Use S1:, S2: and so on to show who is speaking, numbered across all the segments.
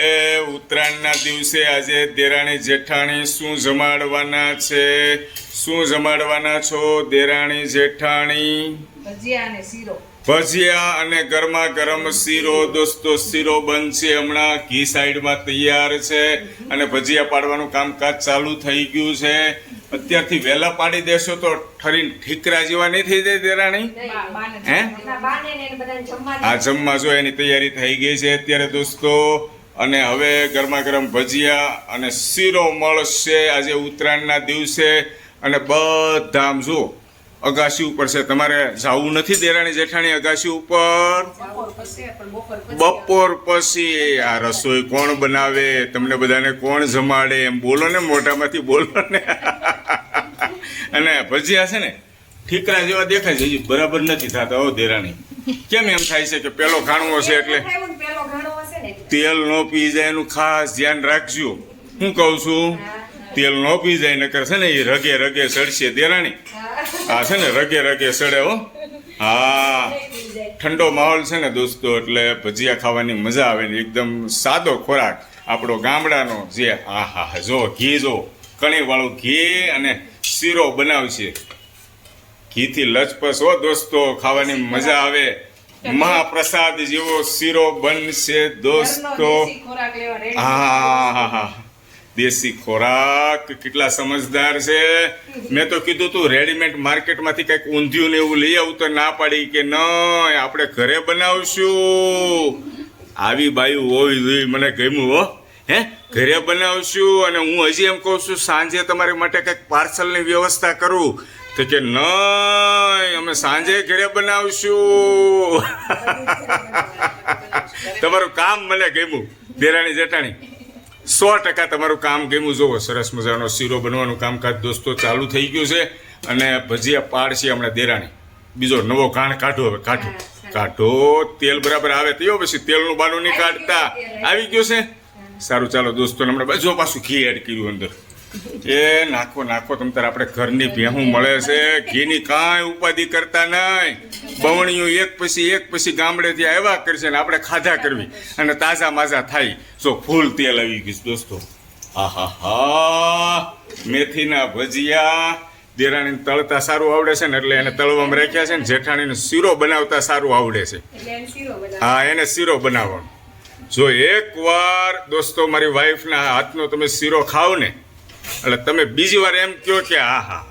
S1: એ ઉત્તરાયણના દિવસે આજે દેરાણી જેઠાણી શું જમાડવાના છે? શું જમાડવાના છો દેરાણી જેઠાણી?
S2: ભજીયા અને શીરો.
S1: ભજીયા અને ગરમા ગરમ શીરો. દોસ્તો શીરો બનશે હમણાં. ઘી સાઈડમાં તૈયાર છે અને ભજીયા પાડવાનું કામકાજ ચાલુ થઈ ગયું છે. અત્યારથી વહેલા પાડી દેશો તો ઠરીને ઠીકરા જેવા નહીં થઈ જાય દેરાણી? હે? આ જમવા જો એની તૈયારી થઈ ગઈ છે અત્યારે દોસ્તો. અને હવે ગરમા ગરમ ભજીયા અને શીરો મળશે આજે ઉત્તરાયણના દિવસે. અને બધા આમ જુઓ, અગાશી ઉપર છે. તમારે જવું નથી દેરાણી જેઠાણી અગાશી ઉપર?
S2: બપોર પછી.
S1: આ રસોઈ કોણ બનાવે? તમને બધાને કોણ જમાડે? એમ બોલો ને, મોઢામાંથી બોલો ને. અને ભજીયા છે ને, ઠીકરા જેવા દેખાય છે. બરાબર નથી થતા હો દેરાણી. કેમ એમ થાય છે કે પેલો ખાણવો છે એટલે
S2: ખાવું ને પેલો ઘણો હશે ને એટલે.
S1: તેલ ન પી જાય એનું ખાસ ધ્યાન રાખજો. હું કહું છું તેલ ન પી જાય નકર છે ને એ રગે રગે સડશે દેરાણી. આ છે ને રગે રગે સડે હો. હા. ઠંડો માહોલ છે ને દોસ્તો એટલે ભજીયા ખાવાની મજા આવે ને એકદમ સાદો ખોરાક. આપણો ગામડાનો જે આ હા હા, જો ઘી જો કણીવાળું ઘી અને શીરો બનાવશે. ઘીથી લચપસ હો દોસ્તો ખાવાની મજા આવે. મહાપ્રસાદ જેવો શીરો બનશે દોસ્તો. હા દેશી ખોરાક કેટલા સમજદાર છે. મેં તો કીધું તું રેડીમેડ માર્કેટમાંથી કંઈક ઊંધિયું ને એવું લઈ આવું તો ના પાડી કે ન આપણે ઘરે બનાવશું. આવી બાયું હોવી જોઈએ મને ગમ્યું હો. હે? ઘરે બનાવશું અને હું હજી એમ કહું છું સાંજે તમારી માટે કંઈક પાર્સલની વ્યવસ્થા કરું. તો કે નહીં અમે સાંજે ઘરે બનાવશું. તમારું કામ મને ગમ્યું, દેરાણી જેઠાણી. સો ટકા તમારું કામ ગમ્યું. જોવો, સરસ મજાનો શીરો બનવાનું કામકાજ દોસ્તો ચાલુ થઈ ગયું છે. અને ભજીયા પાડશે હમણાં દેરાણી. બીજો નવો કાણ કાઢો હવે, કાઢો. કાઢો, તેલ બરાબર આવે તો પછી તેલનું બાનું નહીં કાઢતા. આવી ગયું છે? સારું, ચાલો દોસ્તો, હમણાં બાજુ પાછું ઘી એડ કર્યું અંદર. એ નાખો નાખો તમ તાર આપણે ઘરની ભેહું મળે છે. ઘીની કાંઈ ઉપાધિ કરતા નહીં. બવણીયું એક પછી એક પછી ગામડેથી આવ્યા કરશે ને આપણે ખાધા કરવી. અને તાજા માજા થાય. જો ફૂલ તેલ આવી ગયું દોસ્તો. આહા હા. મેથીના ભજીયા. દેરાણી તળતા સારું આવડે છે ને એટલે એને તળવામાં રાખ્યા છે ને જેઠાણીને શીરો બનાવતા સારું આવડે છે. હા એને શીરો બનાવવાનો. જો એકવાર દોસ્તો મારી વાઈફના હાથનો તમે શીરો ખાવ ને એટલે તમે બીજી વાર એમ કહો કે હા હા.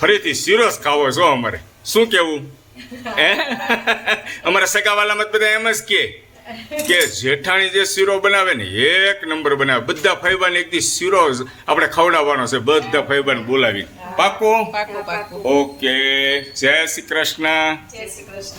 S1: ફરીથી શીરો જ ખાવો છો અમારે. શું કેવું? હે? અમારા સગાવાલામાં બધા એમ જ કે કે જેઠાણી જે શીરો બનાવે ને એક નંબર બનાવે. બધા ફૈબાને એક દી શીરો આપણે ખવડાવવાનો છે બધા ફૈબાને બોલાવી
S2: પાકો
S1: ઓકે. જય શ્રી કૃષ્ણ.
S2: જય શ્રી કૃષ્ણ.